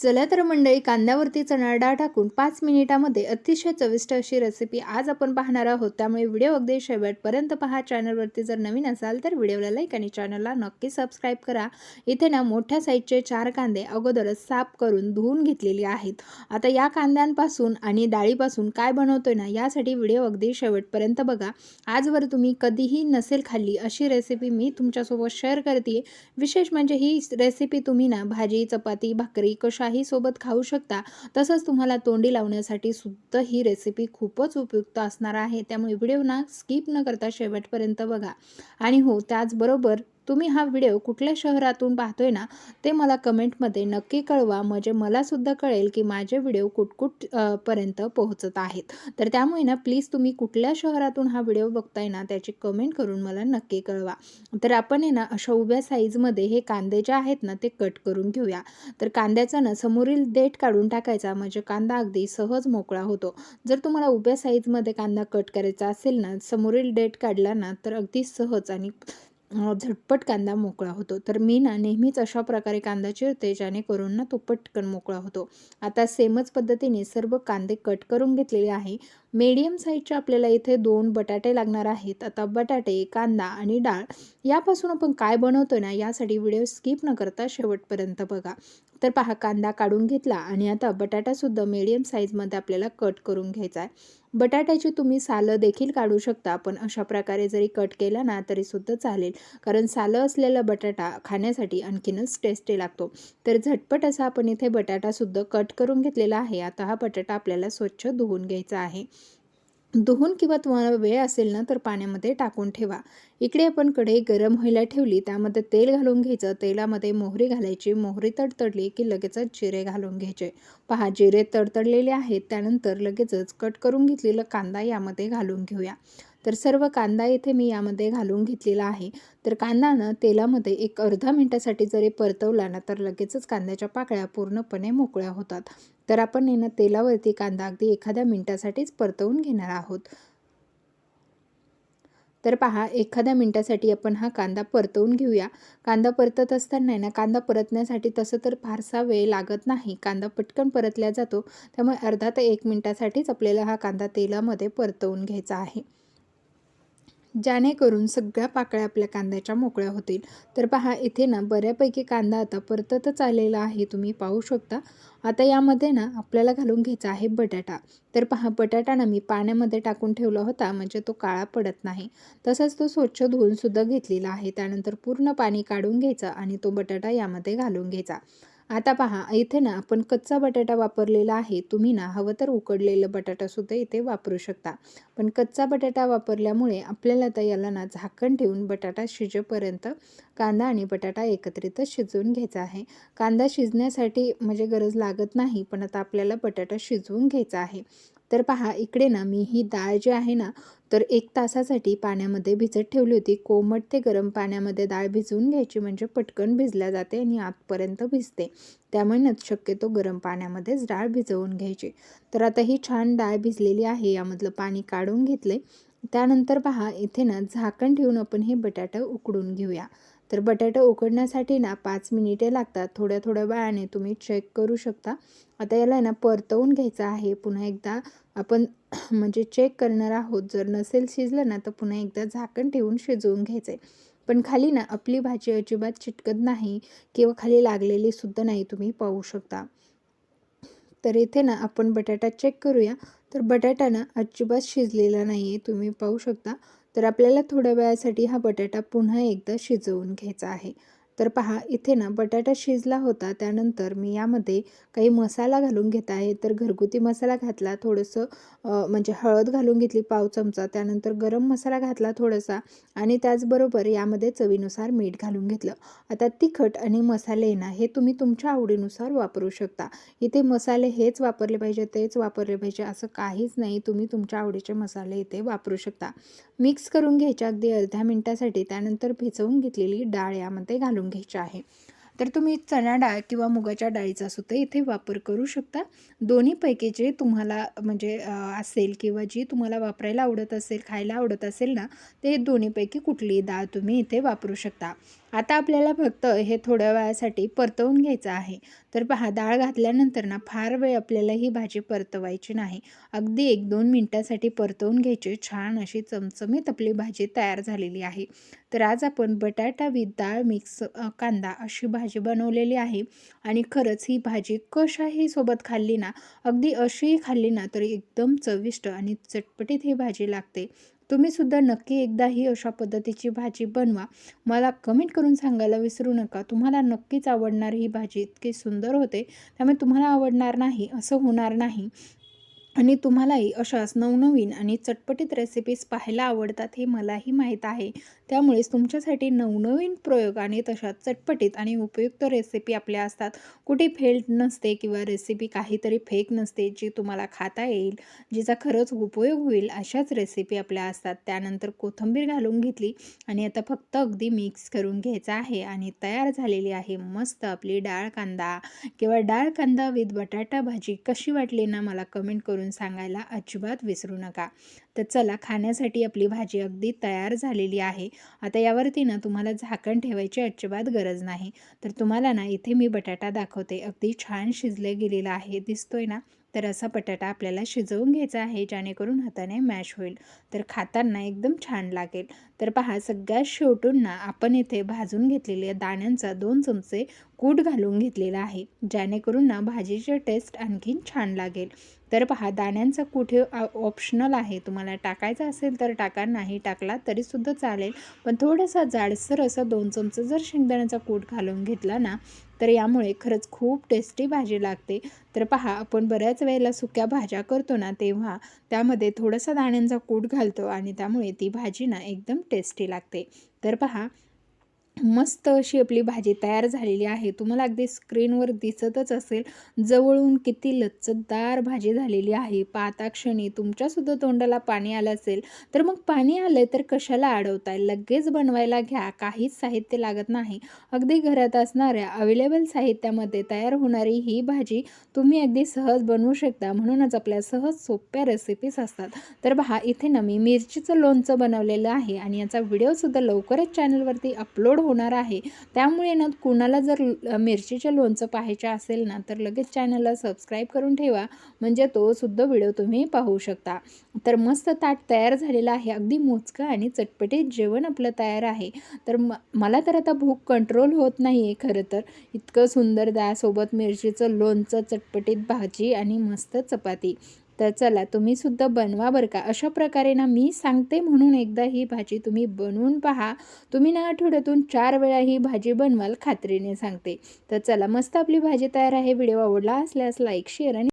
चला तर मंडळी कांद्यावरती चणा डाळ टाकून पाच मिनिटामध्ये अतिशय चविष्ट अशी रेसिपी आज आपण पाहणार आहोत. त्यामुळे व्हिडिओ अगदी शेवटपर्यंत पहा. चॅनलवरती जर नवीन असाल तर व्हिडिओला लाईक आणि चॅनलला नक्की सबस्क्राईब करा. इथे ना मोठ्या साईजचे चार कांदे अगोदरच साफ करून धुवून घेतलेले आहेत. आता या कांद्यांपासून आणि डाळीपासून काय बनवतोय ना यासाठी व्हिडिओ अगदी शेवटपर्यंत बघा. आजवर तुम्ही कधीही नसेल खाल्ली अशी रेसिपी मी तुमच्यासोबत शेअर करते विशेष म्हणजे ही रेसिपी तुम्ही ना भाजी चपाती भाकरी कशा सोबत खाऊ शकता. तसंच तुम्हाला तोंडी लावण्यासाठी सुद्धा ही रेसिपी खूपच उपयुक्त असणार आहे. त्यामुळे व्हिडिओ ना स्किप न करता शेवटपर्यंत बघा. आणि हो त्याचबरोबर तुम्ही हा व्हिडिओ कुठल्या शहरातून पाहतोय ना ते मला कमेंटमध्ये नक्की कळवा. म्हणजे मलासुद्धा कळेल की माझे व्हिडिओ कुठकुठ पर्यंत पोहोचत आहेत. तर त्यामुळे ना प्लीज तुम्ही कुठल्या शहरातून हा व्हिडिओ बघताय ना त्याची कमेंट करून मला नक्की कळवा. तर आपण आहे ना अशा उभ्या साईजमध्ये हे कांदे जे आहेत ना ते कट करून घेऊया. तर कांद्याचा ना समोरील देठ काढून टाकायचा. म्हणजे कांदा अगदी सहज मोकळा होतो. जर तुम्हाला उभ्या साईजमध्ये कांदा कट करायचा असेल ना समोरील देठ काढला ना तर अगदी सहज आणि झटपट कांदा मोकळा होतो. तर मी ना नेहमीच अशा प्रकारे कांदा चिरते जेणेकरून ना तो पटकन मोकळा होतो. आता सेमच पद्धतीने सर्व कांदे कट करून घेतलेले आहे. मीडियम साईजचे आपल्याला इथे दोन बटाटे लागणार आहेत. आता बटाटे कांदा आणि डाळ यापासून आपण काय बनवतो ना यासाठी व्हिडिओ स्किप न करता शेवटपर्यंत बघा. तर पहा कांदा काढून घेतला आणि आता बटाटासुद्धा मिडियम साईजमध्ये आपल्याला कट करून घ्यायचा आहे. बटाट्याची तुम्ही सालं देखील काढू शकता पण अशा प्रकारे जरी कट केला ना तरीसुद्धा चालेल. कारण सालं असलेला बटाटा खाण्यासाठी आणखीनच टेस्टी लागतो. तर झटपट असा आपण इथे बटाटासुद्धा कट करून घेतलेला आहे. आता हा बटाटा आपल्याला स्वच्छ धुवून घ्यायचा आहे. धुवून किंवा तुम्हाला वेळ असेल ना तर पाण्यामध्ये टाकून ठेवा. इकडे आपण कढई गरम व्हायला ठेवली त्यामध्ये तेल घालून घ्यायचं. तेलामध्ये मोहरी घालायची. मोहरी तडतडली की लगेचच जिरे घालून घ्यायचे. पहा जिरे तडतडलेले आहेत. त्यानंतर लगेचच कट करून घेतलेला कांदा यामध्ये घालून घेऊया. तर सर्व कांदा इथे मी यामध्ये घालून घेतलेला आहे. तर कांदा ना तेलामध्ये एक अर्धा मिनटासाठी जरी परतवला ना तर लगेचच कांद्याच्या पाकळ्या पूर्णपणे मोकळ्या होतात. तर आपण आहे ना तेलावरती कांदा अगदी एखाद्या मिनटासाठीच परतवून घेणार आहोत. तर पहा एखाद्या मिनटासाठी आपण हा कांदा परतवून घेऊया. कांदा परतत असताना ना कांदा परतण्यासाठी तसं तर फारसा वेळ लागत नाही. कांदा पटकन परतल्या जातो. त्यामुळे अर्धा ते एक मिनटासाठीच आपल्याला हा कांदा तेलामध्ये परतवून घ्यायचा आहे. जेणेकरून सगळ्या पाकळ्या आपल्या कांद्याच्या मोकळ्या होतील. तर पहा इथे ना बऱ्यापैकी कांदा आता परततच आलेला आहे. तुम्ही पाहू शकता. आता यामध्ये ना आपल्याला घालून घ्यायचा आहे बटाटा. तर पहा बटाटा ना मी पाण्यामध्ये टाकून ठेवला होता म्हणजे तो काळा पडत नाही. तसंच तो स्वच्छ धुवूनसुद्धा घेतलेला आहे. त्यानंतर पूर्ण पाणी काढून घ्यायचं आणि तो बटाटा यामध्ये घालून घ्यायचा. आता पहा इथे ना आपण कच्चा बटाटा वापरलेला आहे. तुम्ही ना हवं तर उकडलेलं बटाटासुद्धा इथे वापरू शकता. पण कच्चा बटाटा वापरल्यामुळे आपल्याला आता याला ना झाकण ठेवून बटाटा शिजेपर्यंत कांदा आणि बटाटा एकत्रितच शिजवून घ्यायचा आहे. कांदा शिजण्यासाठी म्हणजे गरज लागत नाही पण आता आपल्याला बटाटा शिजवून घ्यायचा आहे. तर पहा इकडे ना मी ही डाळ जी आहे ना तर एक तासासाठी पाण्यामध्ये भिजत ठेवली होती. कोमट ते गरम पाण्यामध्ये डाळ भिजवून घ्यायची म्हणजे पटकन भिजल्या जाते आणि आतपर्यंत भिजते. त्यामुळे न शक्यतो गरम पाण्यामध्येच डाळ भिजवून घ्यायची. तर आता ही छान डाळ भिजलेली आहे यामधलं पाणी काढून घेतले त्यानंतर पहा इथे ना झाकण ठेवून आपण हे बटाटं उकडून घेऊया. तर बटाटा उकडण्यासाठी ना पाच मिनिटे लागतात. थोड्या थोड्या वेळाने तुम्ही चेक करू शकता. आता याला ना परतवून घ्यायचं आहे. पुन्हा एकदा आपण म्हणजे चेक करणार आहोत. जर नसेल शिजलं ना तर पुन्हा एकदा झाकण ठेवून शिजवून घ्यायचं आहे पण खाली ना आपली भाजी अजिबात चिटकत नाही किंवा खाली लागलेली सुद्धा नाही तुम्ही पाहू शकता. तर इथे ना आपण बटाटा चेक करूया. तर बटाटा ना अजिबात शिजलेला नाही आहे तुम्ही पाहू शकता. तर आपल्याला थोड्या वेळासाठी हा बटाटा पुन्हा एकदा शिजवून घ्यायचा आहे. तर पहा इथे ना बटाटा शिजला होता त्यानंतर मी यामध्ये काही मसाला घालून घेत आहे. तर घरगुती मसाला घातला थोडंसं म्हणजे हळद घालून घेतली पाव चमचा त्यानंतर गरम मसाला घातला थोडासा आणि त्याचबरोबर यामध्ये चवीनुसार मीठ घालून घेतलं. आता तिखट आणि मसाले ना हे तुम्ही तुमच्या आवडीनुसार वापरू शकता. इथे मसाले हेच वापरले पाहिजे तेच वापरले पाहिजे असं काहीच नाही तुम्ही तुमच्या आवडीचे मसाले इथे वापरू शकता. मिक्स करून घ्यायच्या अगदी अर्ध्या मिनटासाठी त्यानंतर भिजवून घेतलेली डाळ यामध्ये घालून घ्यायच्या आहे. तर तुम्ही चणा डाळ किंवा मुगाच्या डाळीचा सुद्धा इथे वापर करू शकता. दोन्हीपैकी जे तुम्हाला म्हणजे असेल किंवा जी तुम्हाला वापरायला आवडत असेल खायला आवडत असेल ना ते दोन्हीपैकी कुठलीही डाळ तुम्ही इथे वापरू शकता. आता आपल्याला फक्त हे थोड्या वेळासाठी परतवून घ्यायचं आहे. तर पहा डाळ घातल्यानंतर ना फार वेळ आपल्याला ही भाजी परतवायची नाही. अगदी एक दोन मिनटासाठी परतवून घ्यायची. छान अशी चमचमीत आपली भाजी तयार झालेली आहे. तर आज आपण बटाटा विथ डाळ मिक्स कांदा अशी भाजी बनवलेली आहे. आणि खरंच ही भाजी कशाही सोबत खाल्ली ना अगदी अशीही खाल्ली ना तर एकदम चविष्ट आणि चटपटीत ही भाजी लागते. तुम्ही सुद्धा नक्की एकदा ही अशा पद्धतीची भाजी बनवा. मला कमेंट करून सांगायला विसरू नका. तुम्हाला नक्कीच आवडणार ही भाजी इतकी सुंदर होते. त्यामुळे तुम्हाला आवडणार नाही असं होणार नाही. आणि तुम्हालाही अशाच नवनवीन आणि चटपटीत रेसिपीज पाहायला आवडतात हे मलाही माहीत आहे. त्यामुळेच तुमच्यासाठी नवनवीन प्रयोग आणि तशाच चटपटीत आणि उपयुक्त रेसिपी आपल्या असतात. कुठे फेल नसते किंवा रेसिपी काहीतरी फेक नसते जी तुम्हाला खाता येईल जिचा खरंच उपयोग होईल अशाच रेसिपी आपल्या असतात. त्यानंतर कोथिंबीर घालून घेतली आणि आता फक्त अगदी मिक्स करून घ्यायचं आहे आणि तयार झालेली आहे मस्त आपली डाळ कांदा. किंवा डाळ कांदा विथ बटाटा भाजी कशी वाटली ना मला कमेंट करून सांगायला अजिबात विसरू नका. तर चला खाण्यासाठी आपली भाजी अगदी तयार झालेली आहे. आता यावरती ना तुम्हाला झाकण ठेवायची अजिबात गरज नाही. तर तुम्हाला ना इथे मी बटाटा दाखवते. अगदी छान शिजले गेलेला आहे. दिसतोय ना? तर असा बटाटा आपल्याला शिजवून घ्यायचा आहे जेणेकरून हाताने मॅश होईल. तर खाताना एकदम छान लागेल. तर पहा सगळ्या शेवटून ना आपण इथे भाजून घेतलेल्या दाण्यांचा दोन चमचे कूट घालून घेतलेला आहे जेणेकरून ना भाजीची टेस्ट आणखीन छान लागेल. तर पहा दाण्यांचा कुठे ऑप्शनल आहे. तुम्हाला टाकायचा असेल तर टाका नाही टाकला तरीसुद्धा चालेल. पण थोडासा जाडसर असं दोन चमचे जर शेंगदाण्याचा कूट घालून घेतला ना तर यामुळे खरंच खूप टेस्टी भाजी लागते. तर पहा आपण बऱ्याच वेळेला सुक्या भाज्या करतो ना तेव्हा त्यामध्ये थोडासा दाण्यांचा कूट घालतो आणि त्यामुळे ती भाजी ना एकदम टेस्टी लागते. तर पहा मस्त अशी आपली भाजी तयार झालेली आहे. तुम्हाला अगदी स्क्रीनवर दिसतच असेल जवळून किती लचकदार भाजी झालेली आहे. पाताक्षणी तुमच्यासुद्धा तोंडाला पाणी आलं असेल तर मग पाणी आलं तर कशाला अडवताय? लगेच बनवायला घ्या. काहीच साहित्य लागत नाही. अगदी घरात असणाऱ्या अवेलेबल साहित्यामध्ये तयार होणारी ही भाजी तुम्ही अगदी सहज बनवू शकता. म्हणूनच आपल्या सहज सोप्या रेसिपीज असतात. तर पहा इथे ना मी मिरचीचं लोणचं बनवलेलं आहे आणि याचा व्हिडिओसुद्धा लवकरच चॅनलवरती अपलोड होणार आहे. त्यामुळे ना कुणाला जर मिरचीचं लोणचं पाहायचं असेल ना तर लगेच चॅनलला सबस्क्राईब करून ठेवा. म्हणजे तो सुद्धा व्हिडिओ तुम्ही पाहू शकता. तर मस्त ताट तयार झालेलं आहे. अगदी मोजकं आणि चटपटीत जेवण आपलं तयार आहे. तर म मला तर आता भूक कंट्रोल होत नाही आहे खरं तर. इतकं सुंदर सोबत मिरचीचं लोणचं चटपटीत भाजी आणि मस्त चपाती. तर चला तुम्हीसुद्धा बनवा बरं का. अशा प्रकारे ना मी सांगते म्हणून एकदा ही भाजी तुम्ही बनवून पहा. तुम्ही ना आठवड्यातून चार वेळा ही भाजी बनवाल खात्रीने सांगते. तर चला मस्त आपली भाजी तयार आहे. व्हिडिओ आवडला असल्यास लाईक शेअर आणि